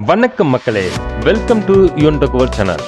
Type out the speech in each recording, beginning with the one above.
வணக்கம் மக்களே. Welcome to Yuvan டக்குவர் சேனல்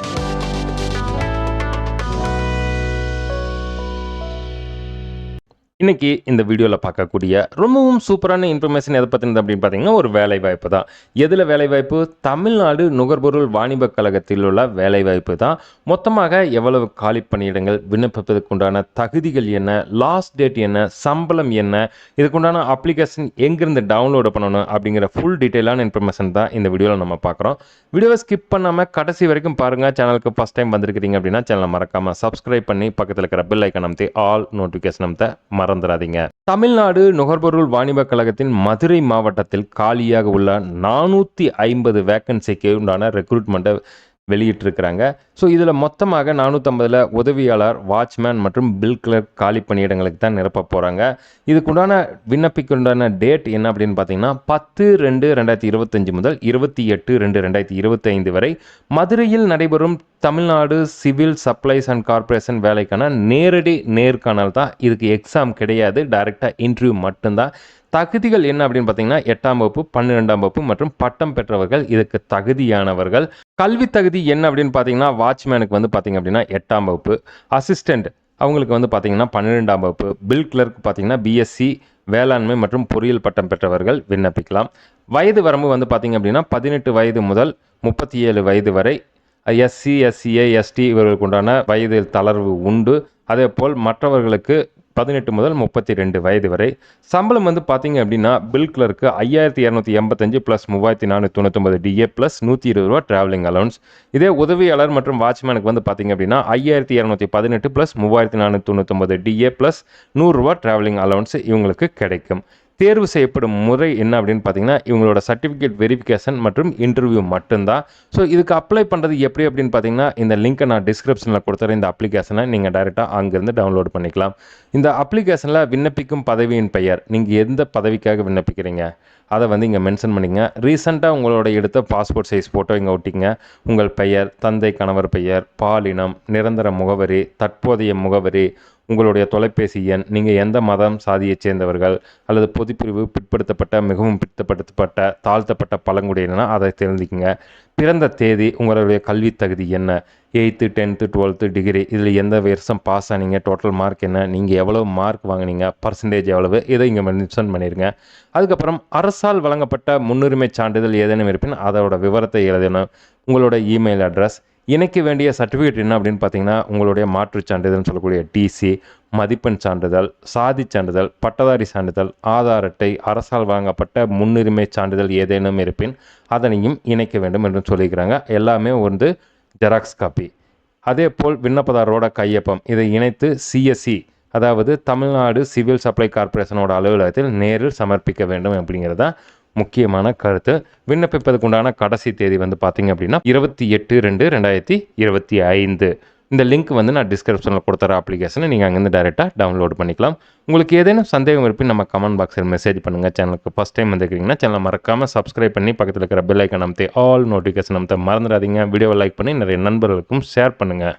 இன்னைக்கு இந்த வீடியோவில் பார்க்கக்கூடிய ரொம்பவும் சூப்பரான இன்ஃபர்மேஷன் எதை பற்றினது அப்படின்னு பார்த்தீங்கன்னா ஒரு வேலைவாய்ப்பு தான். எதில் வேலைவாய்ப்பு? தமிழ்நாடு நுகர்பொருள் வாணிபக் கழகத்தில் உள்ள வேலைவாய்ப்பு தான். மொத்தமாக எவ்வளவு காலி பணியிடங்கள் விண்ணப்பிப்பதற்குண்டான தகுதிகள் என்ன? லாஸ்ட் டேட் என்ன? சம்பளம் என்ன? இதுக்குண்டான அப்ளிகேஷன் எங்கேருந்து டவுன்லோடு பண்ணணும்? அப்படிங்கிற ஃபுல் டீட்டெயிலான இன்ஃபர்மேஷன் தான் இந்த வீடியோவில் நம்ம பார்க்குறோம். வீடியோவை ஸ்கிப் பண்ணாமல் கடைசி வரைக்கும் பாருங்கள் சேனலுக்கு ஃபஸ்ட் டைம் வந்திருக்கிறீங்க அப்படின்னா சேனலை மறக்காமல் சப்ஸ்கிரைப் பண்ணி பக்கத்தில் இருக்கிற பெல் ஐக்கன் அமைத்து ஆல் நோட்டிஃபிகேஷன் அமைத்த மறந்துடாதீங்க தமிழ்நாடு நுகர்பொருள் வாணிபக் கழகத்தின் மதுரை மாவட்டத்தில் காலியாக உள்ள நானூற்றி ஐம்பது வேக்கன்சிக்கு உண்டான ரெக்ரூட்மெண்ட்டை வெளியிட்டிருக்கிறாங்க. ஸோ இதில் மொத்தமாக நானூற்றம்பதில் உதவியாளர் வாட்ச்மேன் மற்றும் பில் கிளர்க் காலி பணியிடங்களுக்கு தான் நிரப்ப போகிறாங்க இதுக்குண்டான விண்ணப்பிக்குண்டான டேட் என்ன அப்படின்னு பார்த்தீங்கன்னா பத்து ரெண்டு ரெண்டாயிரத்தி இருபத்தஞ்சு முதல் இருபத்தி எட்டு ரெண்டு ரெண்டாயிரத்தி இருபத்தைந்து வரை மதுரையில் நடைபெறும் Tamil Nadu civil supplies and corporation வேலைக்கான நேரடி நேர்காணல் தான். இதுக்கு எக்ஸாம் கிடையாது டைரெக்டாக இன்டர்வியூ மட்டும்தான். தகுதிகள் என்ன அப்படின்னு பார்த்தீங்கன்னா எட்டாம் வகுப்பு பன்னிரெண்டாம் வகுப்பு மற்றும் பட்டம் பெற்றவர்கள் இதுக்கு தகுதியானவர்கள். கல்வி தகுதி என்ன அப்படின்னு பார்த்தீங்கன்னா வாட்ச்மேனுக்கு வந்து பார்த்தீங்க அப்படின்னா எட்டாம் வகுப்பு. அசிஸ்டண்ட் அவங்களுக்கு வந்து பார்த்தீங்கன்னா பன்னிரெண்டாம் வகுப்பு. பில் கிளர்க் பார்த்தீங்கன்னா பிஎஸ்சி வேளாண்மை மற்றும் பொறியியல் பட்டம் பெற்றவர்கள் விண்ணப்பிக்கலாம். வயது வரம்பு வந்து பார்த்தீங்க அப்படின்னா பதினெட்டு வயது முதல் முப்பத்தி ஏழு வயது வரை. எஸ்சி எஸ்சிஏ எஸ்டி இவர்களுக்கு உண்டான வயது தளர்வு உண்டு. அதே போல் மற்றவர்களுக்கு பதினெட்டு முதல் முப்பத்தி ரெண்டு வயது வரை. சம்பளம் வந்து பார்த்தீங்க அப்படின்னா பில் கிளர்க்கு ஐயாயிரத்தி இரநூத்தி எண்பத்தஞ்சு ப்ளஸ் மூவாயிரத்தி நானூற்றி தொண்ணூத்தொம்பது டிஏ ப்ளஸ் நூற்றி இருபது ரூபா ட்ராவலிங் அலவுன்ஸ் இதே உதவியாளர் மற்றும் வாட்ச்மேனுக்கு வந்து பார்த்தீங்க அப்படின்னா ஐயாயிரத்தி இரநூத்தி பதினெட்டு ப்ளஸ் மூவாயிரத்தி நானூற்றி தொண்ணூத்தொம்பது டிஏ ப்ளஸ் நூறுரூவா ட்ராவலிங் அலவுன்ஸ் இவங்களுக்கு கிடைக்கும். தேர்வு செய்யப்படும் முறை என்ன அப்படின்னு பார்த்தீங்கன்னா இவங்களோட சர்டிஃபிகேட் வெரிஃபிகேஷன் மற்றும் இன்டர்வியூ மட்டும்தான். ஸோ இதுக்கு அப்ளை பண்ணுறது எப்படி அப்படின்னு பார்த்தீங்கன்னா இந்த லிங்க்கை நான் டிஸ்கிரிப்ஷனில் கொடுத்துறேன். இந்த அப்ளிகேஷனை நீங்கள் டைரெக்டாக அங்கேருந்து டவுன்லோட் பண்ணிக்கலாம். இந்த அப்ளிகேஷனில் விண்ணப்பிக்கும் பதவியின் பெயர் நீங்கள் எந்த பதவிக்காக விண்ணப்பிக்கிறீங்க? அதை வந்து இங்கே மென்ஷன் பண்ணிங்க ரீசெண்டாக உங்களோட எடுத்த பாஸ்போர்ட் சைஸ் ஃபோட்டோ இங்கே ஒட்டிங்க உங்கள் பெயர் தந்தை கணவர் பெயர் பாலினம் நிரந்தர முகவரி தற்போதைய முகவரி உங்களுடைய தொலைபேசி எண் நீங்கள் எந்த மதம் சாதியைச் சேர்ந்தவர்கள் அல்லது பொதுப்பிரிவு பிற்படுத்தப்பட்ட மிகவும் பிற்படுத்தப்பட்ட தாழ்த்தப்பட்ட பழங்குடியினா அதை தெரிஞ்சுக்கங்க. பிறந்த தேதி உங்களுடைய கல்வி தகுதி என்ன? எயித்து டென்த்து டுவெல்த்து டிகிரி இதில் எந்த வருஷம் பாஸ் ஆனீங்க? டோட்டல் மார்க் என்ன? நீங்கள் எவ்வளோ மார்க் வாங்குனீங்க? பர்சன்டேஜ் எவ்வளவு? இதை இங்கே மென்ஷன் பண்ணிடுங்க அதுக்கப்புறம் அரசால் வழங்கப்பட்ட முன்னுரிமை சான்றிதழ் ஏதேனும் இருப்பின் அதோட விவரத்தை எழுதணும். உங்களோட இமெயில் அட்ரஸ் இணைக்க வேண்டிய சர்டிஃபிகேட் என்ன அப்படின்னு பார்த்தீங்கன்னா உங்களுடைய மாற்றுச் சான்றிதழ்னு சொல்லக்கூடிய டிசி மதிப்பெண் சான்றிதழ் சாதி சான்றிதழ் பட்டதாரி சான்றிதழ் ஆதார் அட்டை அரசால் வழங்கப்பட்ட முன்னுரிமை சான்றிதழ் ஏதேனும் இருப்பின் அதனையும் இணைக்க வேண்டும் என்று சொல்லியிருக்கிறாங்க. எல்லாமே வந்து ஜெராக்ஸ் காப்பி அதே போல் விண்ணப்பதாரரோட கையொப்பம். இதை இணைத்து சிஎஸ்சி அதாவது தமிழ்நாடு சிவில் சப்ளை கார்ப்பரேஷனோட அலுவலகத்தில் நேரில் சமர்ப்பிக்க வேண்டும் அப்படிங்கிறது தான் முக்கியமான கருத்து. விண்ணப்பிப்பதுக்குண்டான கடைசி தேதி வந்து பார்த்தீங்க அப்படின்னா இருபத்தி எட்டு ரெண்டு ரெண்டாயிரத்தி இருபத்தி ஐந்து. இந்த லிங்க் வந்து நான் டிஸ்கிரிப்ஷனில் கொடுத்துற அப்ளிகேஷனை நீங்கள் அங்கேருந்து டேரெக்டாக டவுன்லோட் பண்ணிக்கலாம். உங்களுக்கு ஏதேனும் சந்தேகம் இருப்பின் நம்ம கமெண்ட் பாக்ஸில் மெசேஜ் பண்ணுங்கள் சேனலுக்கு ஃபஸ்ட் டைம் வந்துருக்கீங்கன்னா சேனலை மறக்காமல் சப்ஸ்கிரைப் பண்ணி பக்கத்தில் இருக்கிற பெல் ஐக்கன் அமைத்து ஆல் நோட்டிஃபிகேஷன் அமைத்து மறந்துடாதீங்க. வீடியோவை லைக் பண்ணி நிறைய நண்பர்களுக்கும் ஷேர் பண்ணுங்கள்